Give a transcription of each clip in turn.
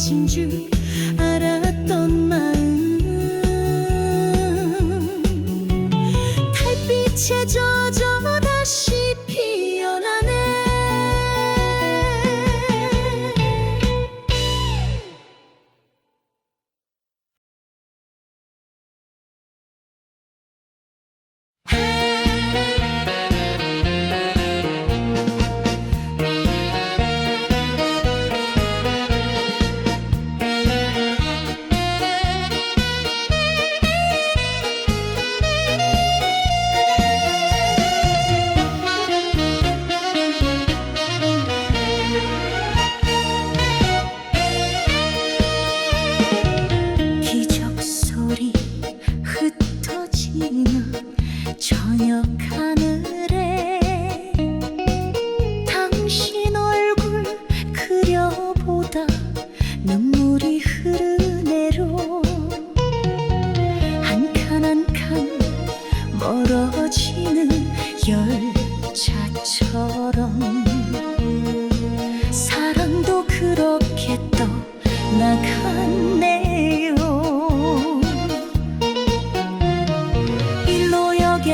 情绪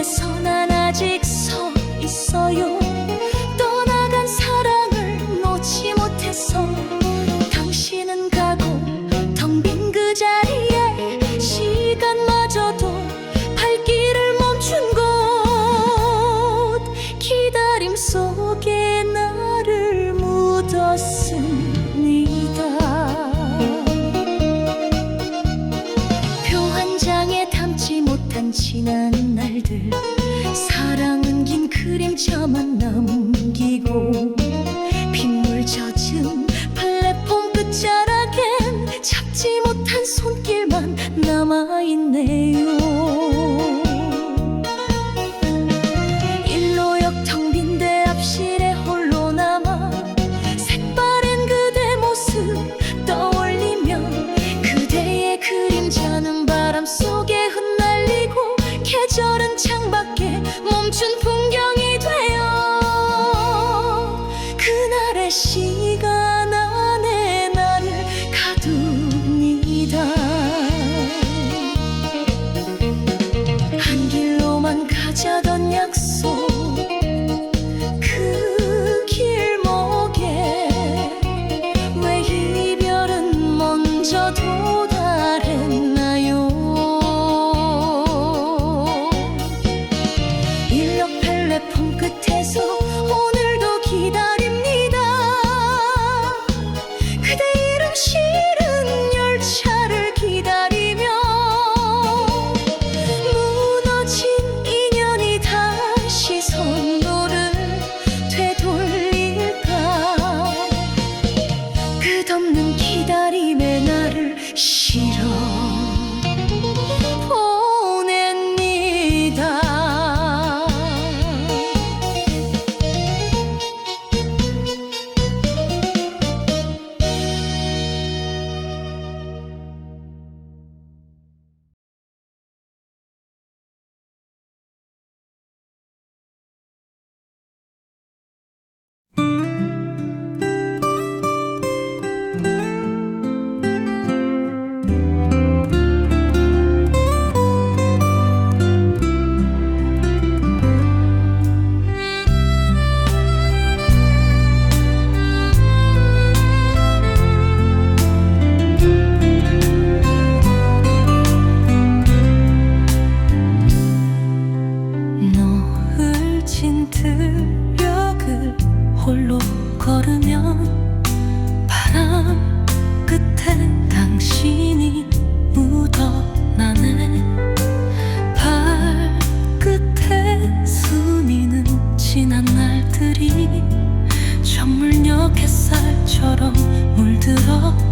So. 남아있네요. 닫힌 들녘을 홀로 걸으면 바람 끝에 당신이 묻어나네. 발끝에 스미는 지난 날들이 전물녘 햇살처럼 물들어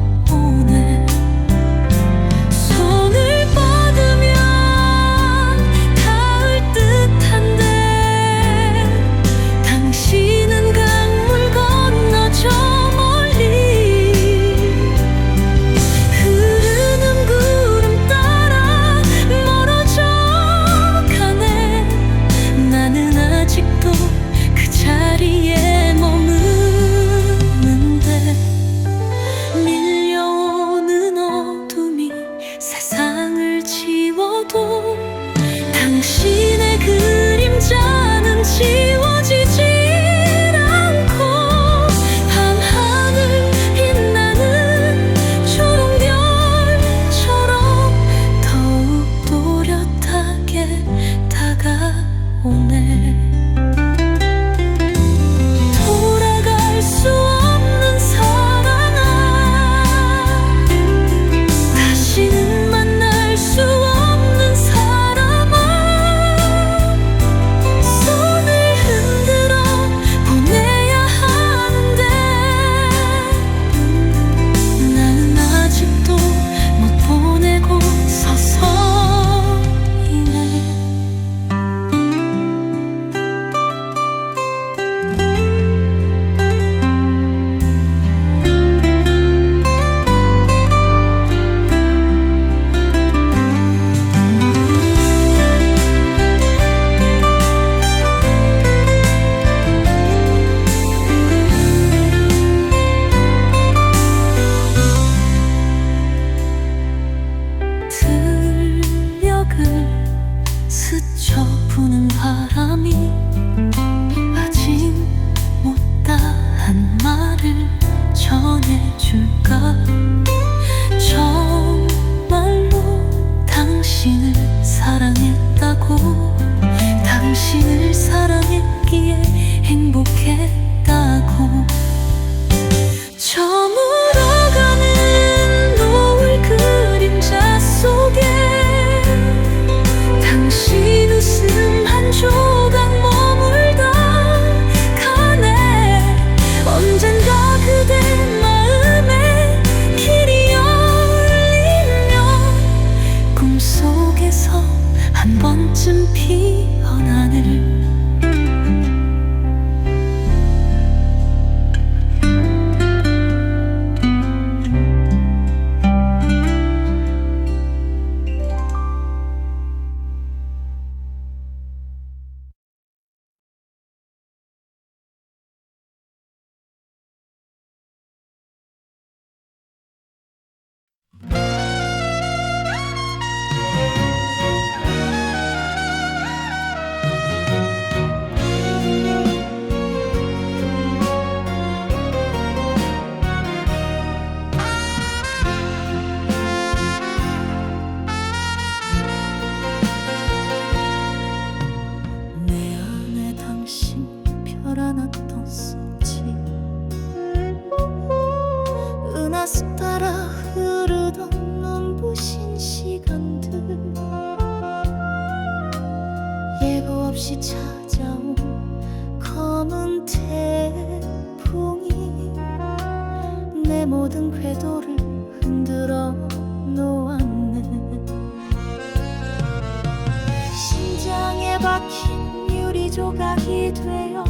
조각이 되어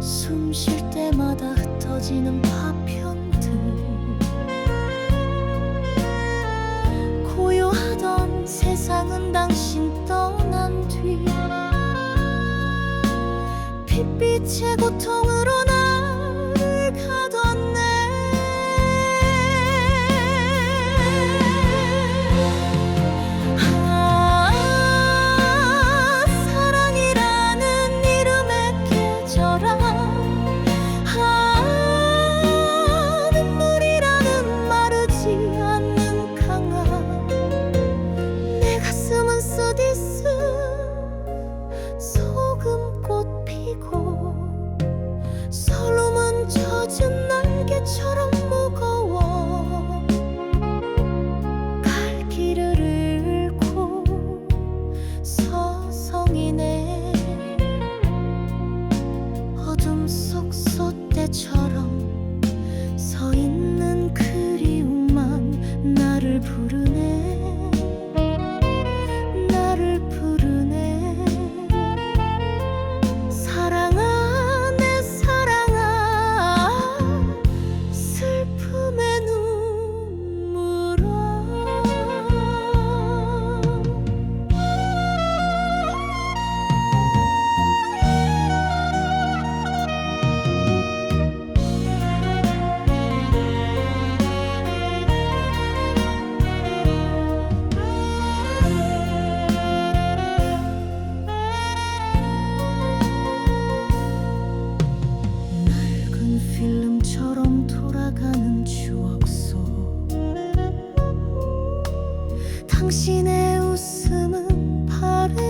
숨 쉴 때마다 흩어지는 파편들. 고요하던 세상은 당신 떠난 뒤 빛빛의 고통으로 나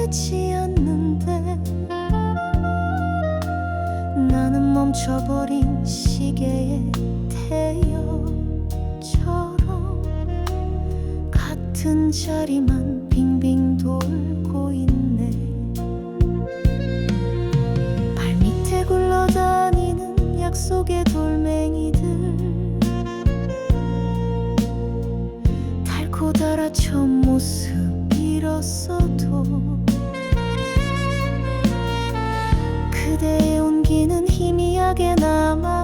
되지 않는데 나는 멈춰버린 시계의 태엽처럼 같은 자리만 빙빙 돌고 있네. 발밑에 굴러다니는 약속의 돌멩이들 달고 달아쳐 모습 잃었어 그대의 온기는 희미하게 남아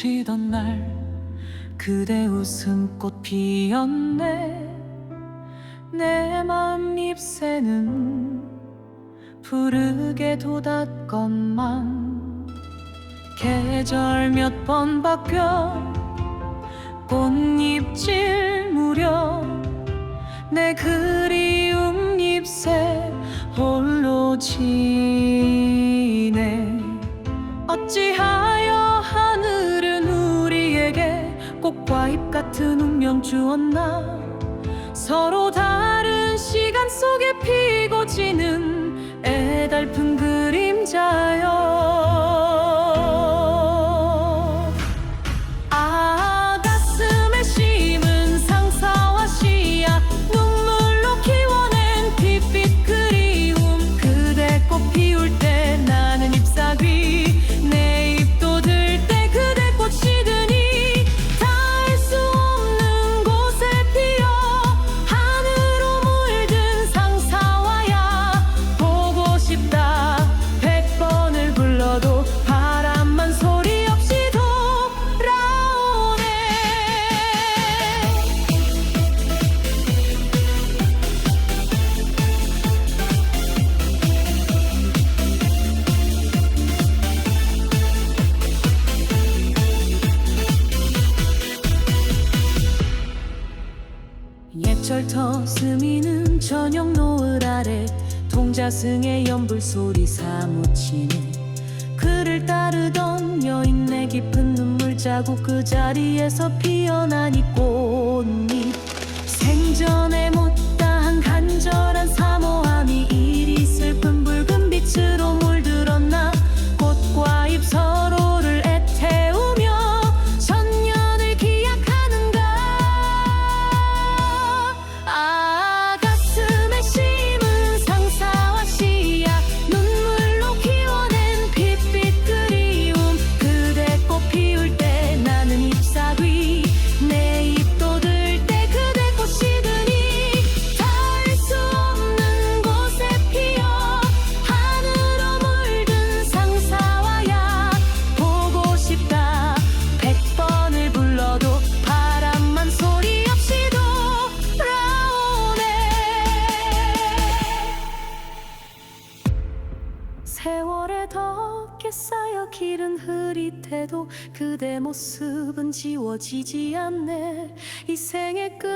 마주치던 날 그대 웃음꽃 피었네. 내 맘 잎새는 푸르게 돋았건만 계절 몇 번 바뀌어 꽃잎질 무렵 내 그리움 잎새 홀로 지네 어찌하여 과잎 같은 운명 주었나? 서로 다른 시간 속에 피고 지는 애달픈 그림자여 자국 그 자리에서 피어난 이꽃 지워지지 않네. 이 생의 끝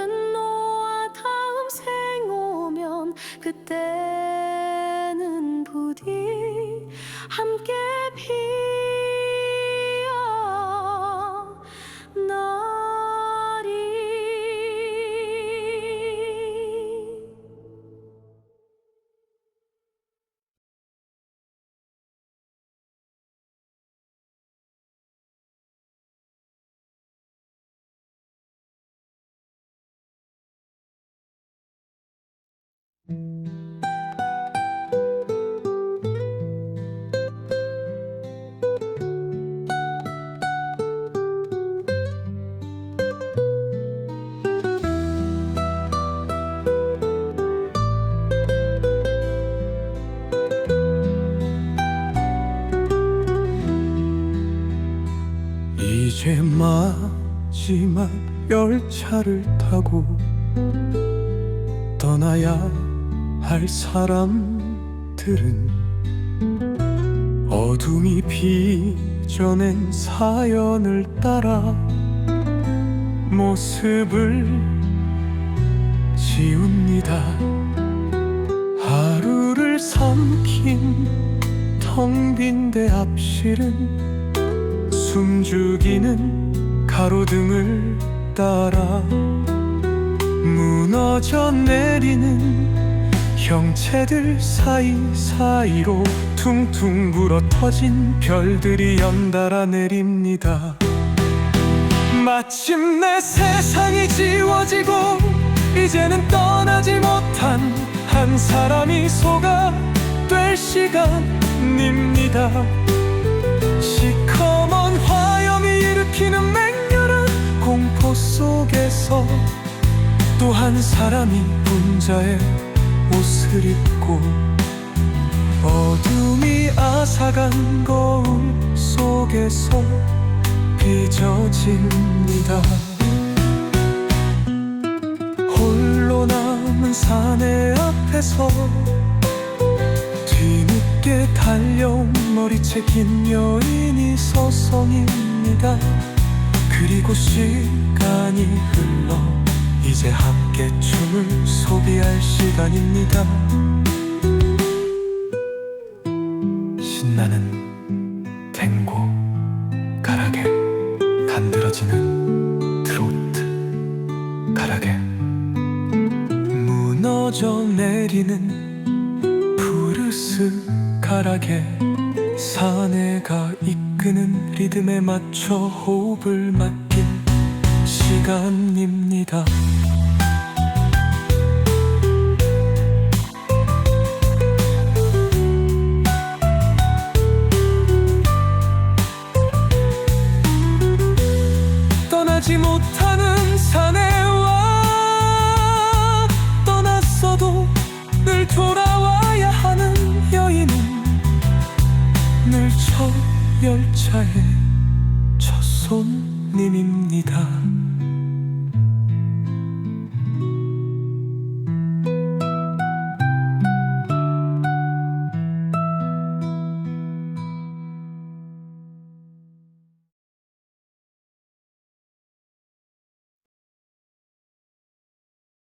차를 타고 떠나야 할 사람들은 어둠이 빚어낸 사연을 따라 모습을 지웁니다. 하루를 삼킨 텅 빈 대 앞실은 숨죽이는 가로등을 따라 무너져 내리는 형체들 사이사이로 퉁퉁 불어 터진 별들이 연달아 내립니다. 마침내 세상이 지워지고 이제는 떠나지 못한 한 사람이 소가 될 시간입니다 속에서 또 한 사람이 분자의 옷을 입고 어둠이 아사간 거울 속에서 빚어집니다. 사내 앞에서 뒤늦게 달려온 머리채 긴 여인이 서성입니다 그리고 시간이 흘러 이제 함께 춤을 소비할 시간입니다. 신나는 탱고 가락에 간드러지는 트로트 가락에 무너져 내리는 브루스 가락에 사내가 이 끄는 리듬에 맞춰 호흡을 맡긴 시간입니다. 떠나지 못하는 사내와 떠났어도 늘 돌아 열차에